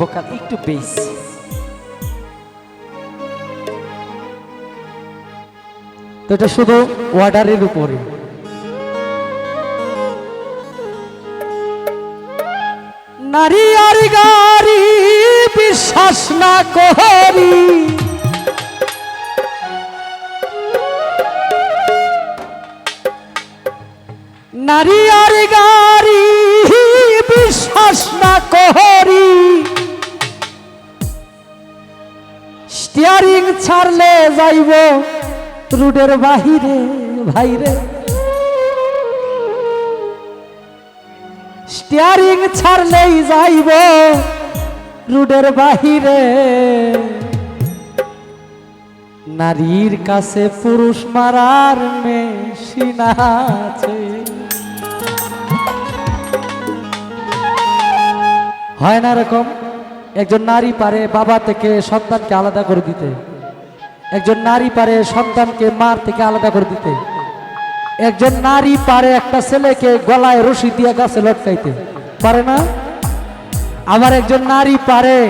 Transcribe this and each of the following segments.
Vocal একটু base তো এটা শুধু ওয়ার্ডারের উপরে। নারী আর গাড়ি বিশ্বাস না করি। নারী আর গাড়ি বিশ্বাস না করি। স্টিয়ারিং ছাড়লে যাইব রুডের বাহিরে, ভাইরে। স্টিয়ারিং ছাড়লেই যাইব রুডের বাহিরে। নারীর কাছে পুরুষ মারার মেশিন আছে। হয় না এরকম? একজন নারী পারে বাবা থেকে সন্তানকে আলাদা করে দিতে। একজন নারী পারে সন্তানকে মার থেকে আলাদা করে দিতে। একজন নারী পারে একটা ছেলেকে গলায় রশি দিয়ে গাছে লটকাইতে। পারে না? আবার একজন নারী পারে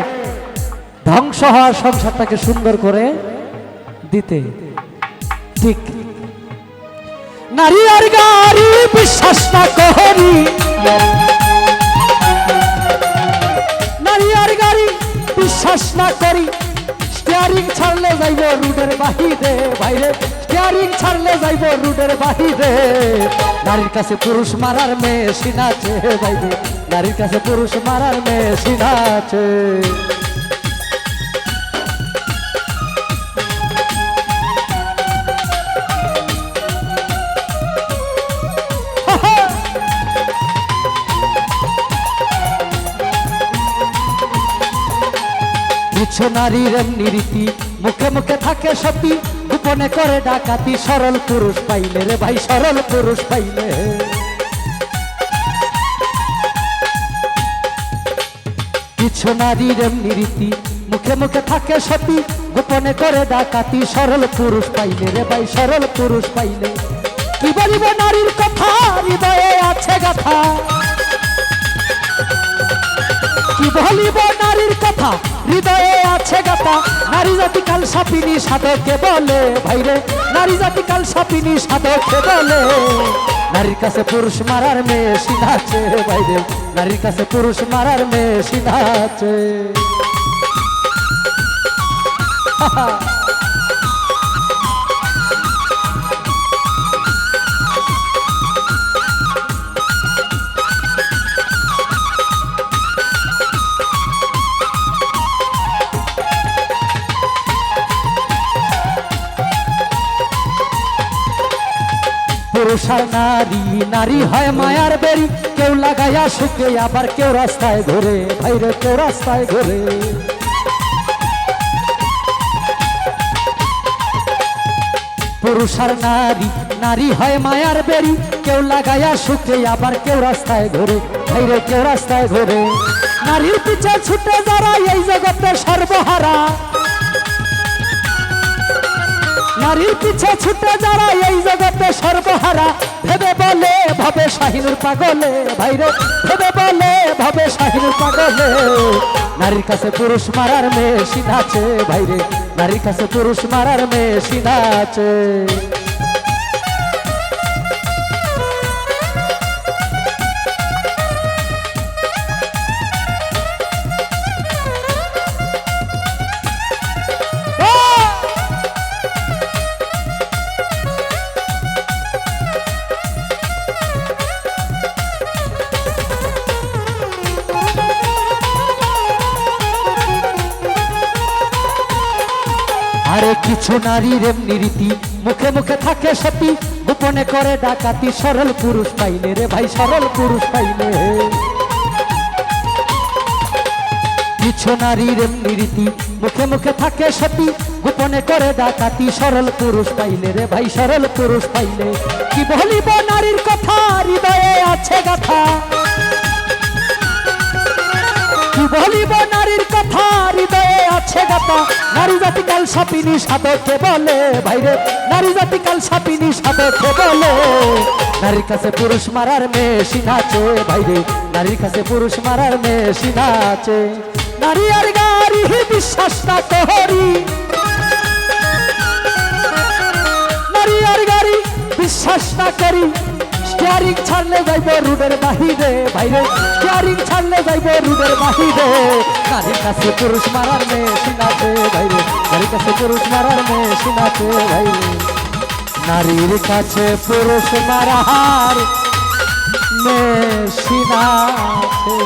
ধ্বংস হওয়ার সংসারটাকে সুন্দর করে দিতে। ঠিক। নারী আর গাড়ি, বিশ্বাস না করি না করি স্টিয়ারিং ছাড়লে যাইব রুডের বাহিরে, বাইরে। স্টিয়ারিং ছাড়লে যাইব রুডের বাহিরে। নারীর কাছে পুরুষ মারার মেশিন আছে, বাইরে। নারীর কাছে পুরুষ মারার মেশিন আছে। কিছু নারীর রীতি মুখে মুখে থাকে সতী, গোপনে করে ডাকাতি। সরল পুরুষ পাইলে রে ভাই, সরল পুরুষ পাইলে। কিছু নারীর রীতি মুখে মুখে থাকে সতী, গোপনে করে ডাকাতি। সরল পুরুষ পাইলে রে ভাই, সরল পুরুষ পাইলে। কি বলিব নারীর কথা? হৃদয়ে আছে গাতা নারী জাতি কাল সাপিনী সাধকে বলে ভাইরে নারী জাতি কাল সাপিনী সাধকে বলে, নারীর কাছে পুরুষ মারার মেশিন আছে ভাইরে নারীর কাছে পুরুষ মারার মেশিন আছে। পুরুষ আর নারী নারী হয় মায়ার বেরি কেউ লাগাইয়া শুকে আবার, কেউ রাস্তায় ঘুরে। ভাইরে, কেউ রাস্তায় ঘুরে। পুরুষ আর নারী নারী হয় মায়ার বেরি কেউ লাগাইয়া শুকে আবার, কেউ রাস্তায় ঘুরে। ভাইরে, কেউ রাস্তায় ঘুরে। নারীর পিছে ছুটে যারা এই জগতের সর্বহারা। নারীর পিছে ছুটে যারা এই জগতে সর্বহারা ভেবে বলে ভাবে শাহিনুর পাগলে। ভাইরে ভেবে বলে ভাবে শাহিনুর পাগলে। নারীর কাছে পুরুষ মারার মেশিন আছে। ভাইরে নারীর কাছে পুরুষ মারার মেশিন আছে। আরে কিছু নারীর এমনি রীতি। মুখে মুখে থাকে সতী। গোপনে করে ডাকাতি সরল পুরুষ পাইলে রে ভাই, সরল পুরুষ পাইলে। কিছু নারীর এমনি রীতি। মুখে মুখে থাকে সতী। গোপনে করে ডাকাতি সরল পুরুষ পাইলে রে ভাই, সরল পুরুষ পাইলে। কি বলিব নারীর কথা? হৃদয়ে আছে গাথা। কি বলিব নারীর কথা? হৃদয়ে আছে গাতা নারী জাতি কাল সাপিনী সাধকে বলে, ভাইরে, নারী জাতি কাল সাপিনী সাধকে বলে, নারীর কাছে পুরুষ মারার মেশিন আছে, ভাইরে, নারীর কাছে পুরুষ মারার মেশিন আছে। নারী আর গাড়ি বিশ্বাস না করি নারী আর গাড়ি বিশ্বাস না করি। স্টিয়ারিং ছাড়লে যাইব রুডের বাহিরে, বাইরে। ক্যারিং ছাড়লে যাইব রুডের বাহিরে। নারীর কাছে পুরুষ মারার মেশিন আছে, বাইরে। নারীর কাছে পুরুষ মারার মেশিন আছে, বাইরে। নারীর কাছে পুরুষ মারার মেশিন আছে।